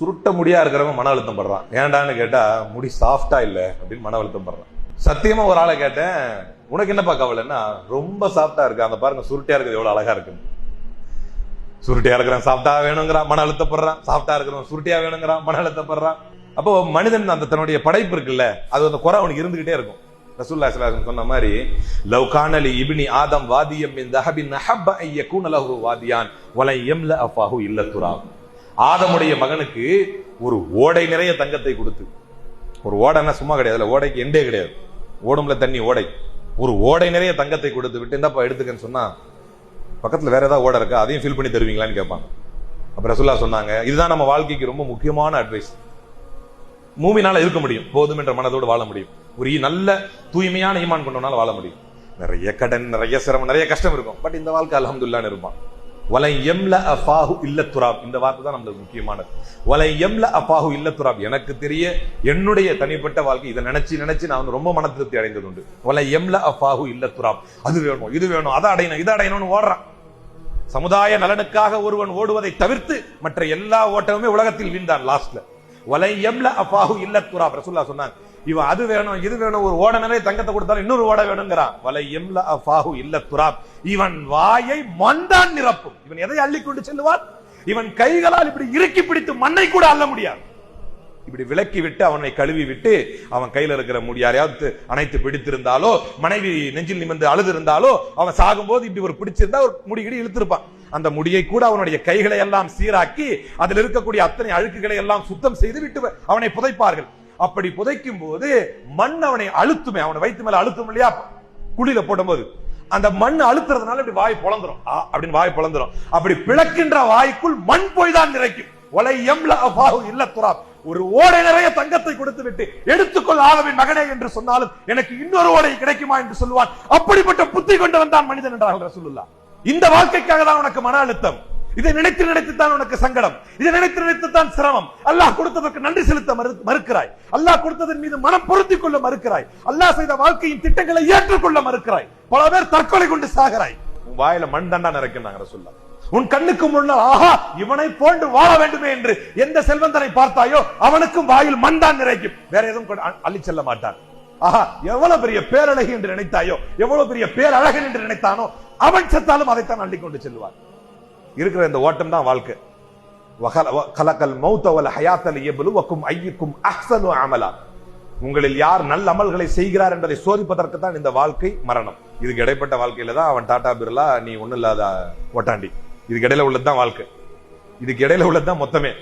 சுருட்ட முடியா இருக்கிறவன் மன அழுத்தம் படுறான். ஏன்டான்னு கேட்டா முடி சாஃப்டா இல்ல அப்படின்னு மன அழுத்தம் படுறான். சத்தியமா ஒரு ஆளை கேட்டேன் உனக்கு என்னப்பா கவலைன்னா ரொம்ப சாஃப்டா இருக்கு. அந்த பாருங்க சுருட்டையா இருக்குது எவ்வளவு அழகா இருக்குன்னு சுருட்டியா இருக்கிறான் சாஃப்டா வேணுங்கிறான் மன அழுத்தப்படுறான் சாஃப்டா இருக்கிறவன் சுருட்டியா வேணுங்கிறான் மன அழுத்தப்படுறான் அப்போ மனிதன் அந்த தன்னுடைய படைப்பு இருக்குல்ல அது அந்த குறை அவனுக்கு இருந்துகிட்டே இருக்கும். ரசூல்லா ஸல்லல்லாஹு சொன்ன மாதிரி லவ் கானலி இபினி ஆதம் வாதியம் மின் தஹபின் அஹப்ப ஐய யகூன லஹு வாதியான் வலை எம்ல அஃபாஹு இல்ல துராப் ஆதமுடைய மகனுக்கு ஒரு ஓடை நிறைய தங்கத்தை கொடுத்து. ஒரு ஓடைன்னா சும்மா கிடையாது. ஓடைக்கு எண்டே கிடையாது. ஓடும்ல தண்ணி ஓடை. ஒரு ஓடை நிறைய தங்கத்தை கொடுத்து விட்டு என்னப்பா எடுத்துக்கன்னு சொன்னா பக்கத்தில் வேற ஏதாவது ஓடை இருக்கா? அதையும் ஃபில் பண்ணி தருவீங்களான்னு கேட்பாங்க. அப்புறம் ரசுல்லா சொன்னாங்க இதுதான் நம்ம வாழ்க்கைக்கு ரொம்ப முக்கியமான அட்வைஸ் மூமினால இருக்க முடியும். போதும் என்ற மனதோடு வாழ முடியும். ஒரு நல்ல தூய்மையான ஈமான் கொண்டவனால வாழ முடியும். நிறைய கடன் நிறைய சிரமம் நிறைய கஷ்டம் இருக்கும். பட் இந்த வாழ்க்கை அலமதுல்லான்னு இருப்பான். வலை எம்ல அஃபாஹு இல்ல துராப். இந்த வார்த்தை தான் நம்மளுக்கு முக்கியமானது. வலை எம்ல அஃபாஹு இல்ல துராப். எனக்கு தெரிய என்னுடைய தனிப்பட்ட வாழ்க்கை இதை நினைச்சு நினைச்சு நான் வந்து ரொம்ப மன திருப்தி அடைந்தது உண்டு. வலை எம்ல அஃபாஹு இல்ல துராப். அது வேணும் இது வேணும் அதை அடையணும் இதை அடையணும்னு ஓடுறான். சமுதாய நலனுக்காக ஒருவன் ஓடுவதை தவிர்த்து மற்ற எல்லா ஓட்டமுமே உலகத்தில் வீழ்ந்தான் லாஸ்ட்ல. வலை எம்ல அஃபாஹு இல்ல துராப். சொன்னாங்க இவன் அது வேணும் இது வேணும் ஒரு ஓட தங்கத்தை கொடுத்தாலும் இன்னொரு ஓட வேணுங்கிறான் வலை எம்ல அஃபாஹு இல்ல துராப். இவன் வாயை மண்தான் நிரப்பும். இவன் எதை அள்ளி கொண்டு செல்லுவான்? இவன் கைகளால் இப்படி இறுக்கி பிடித்து மண்ணை கூட அள்ள முடியாது. இப்படி விலக்கி விட்டு அவனை கழுவி விட்டு அவன் கையில இருக்கிற முடியாரையாவது அனைத்து பிடித்திருந்தாலோ மனைவி நெஞ்சில் நிமிர்ந்து அழுது இருந்தாலோ அவன் சாகும்போது இப்படி ஒரு பிடிச்சிருந்தா ஒரு முடிகிடி இழுத்திருப்பான். அந்த முடியை கூட அவனுடைய கைகளை எல்லாம் சீராக்கி அதில் இருக்கக்கூடிய அத்தனை அழுக்குகளை எல்லாம் சுத்தம் செய்து விட்டு அவனை புதைப்பார்கள். அப்படி புதைக்கும் போது மண் அவனை அழுத்துமே. அவனை வயிற்று மேல அழுத்தும் இல்லையா? குழியில போடும்போது. அந்த மண் அழுத்துறதுனால இப்படி வாய் பொழந்துரும். அப்படின்னு வாய் பொழந்துரும். அப்படி பிளக்கின்ற வாய்க்குள் மண் போய் தான் நிறைக்கும். ஒலை எம்ல இல்ல துராப் ஒரு ஓடை நிறைய தங்கத்தை கொடுத்து விட்டு எடுத்துக்கொள் ஆகவின் மகனே என்று சொன்னாலும் எனக்கு இன்னொரு ஓடை கிடைக்குமா என்று சொல்லுவான். அப்படிப்பட்ட புத்தி கொண்டு வந்தான் மனிதன் என்றார்கள் ரசூலுல்லாஹ். இந்த வாழ்க்கைக்காக தான் உனக்கு மன அழுத்தம். இதை நினைத்து நினைத்துத்தான் உனக்கு சங்கடம். இதை நினைத்து நினைத்துத்தான் சிரமம். அல்லாஹ் கொடுத்ததற்கு நன்றி செலுத்த மறு- மறுக்கிறாய். அல்லாஹ் கொடுத்ததன் மீது மனம் பொருத்திக் கொள்ள மறுக்கிறாய். அல்லாஹ் செய்த வாழ்க்கையின் திட்டங்களை ஏற்றுக்கொள்ள மறுக்கிறாய். பல பேர் தற்கொலை கொண்டு சாகிறாய். உன் வாயில மண் தண்டா நிறைக்கிறாங்க ரசூல்லா உன் கண்ணுக்கு முன்னால் ஆஹா இவனை போன்று வாழ வேண்டுமே என்று எந்த செல்வந்தனை பார்த்தாயோ அவனுக்கும் வாயில் மண் தான் நிறைக்கும். வேற எதுவும் அள்ளி செல்ல மாட்டான். ஆஹா எவ்வளவு பெரிய பேரழகி என்று நினைத்தாயோ எவ்வளவு பெரிய பேரழகன் என்று நினைத்தானோ அவன் செத்தாலும் அதைத்தான் அள்ளி கொண்டு செல்வான். இருக்கிற இந்த ஓட்டம் தான் வாழ்க்கை. வகல- வ- கலக்கல் மௌத்தவல் ஹயாத்தல் எவ்வளவுக்கும் ஐயுக்கும் அஹ்சனு அமலா. உங்களில் யார் நல்ல அமல்களை செய்கிறார் என்பதை சோதிப்பதற்கு தான் இந்த வாழ்க்கை மரணம். இதுக்கு இடைப்பட்ட வாழ்க்கையில தான் அவன் டாடா பிர்லா நீ ஒண்ணும் இல்லாத ஓட்டாண்டி. இதுக்கு இடையில உள்ளதுதான் வாழ்க்கை. இதுக்கு இடையில உள்ளதுதான் மொத்தமே.